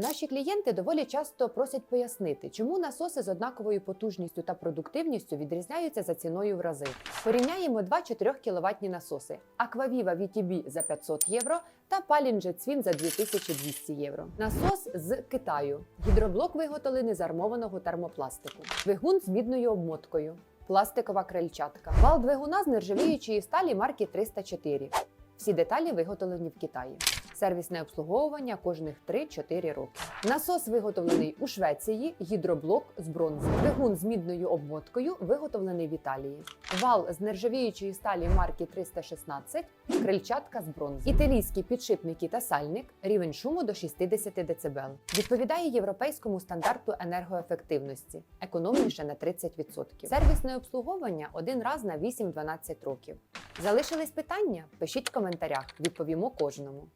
Наші клієнти доволі часто просять пояснити, чому насоси з однаковою потужністю та продуктивністю відрізняються за ціною в рази. Порівняємо два 4 кВт насоси: Aquaviva VTB за 500 євро та Palin Swin за 2200 євро. Насос з Китаю. Гідроблок виготовлений з армованого термопластику. Двигун з мідною обмоткою. Пластикова крильчатка. Вал двигуна з нержавіючої сталі марки 304. Всі деталі виготовлені в Китаї. Сервісне обслуговування кожних 3-4 роки. Насос виготовлений у Швеції, гідроблок з бронзи. Двигун з мідною обмоткою виготовлений в Італії. Вал з нержавіючої сталі марки 316, крильчатка з бронзи. Італійські підшипники та сальник, рівень шуму до 60 дБ. Відповідає європейському стандарту енергоефективності, економніше на 30%. Сервісне обслуговування один раз на 8-12 років. Залишились питання? Пишіть в коментарях, відповімо кожному.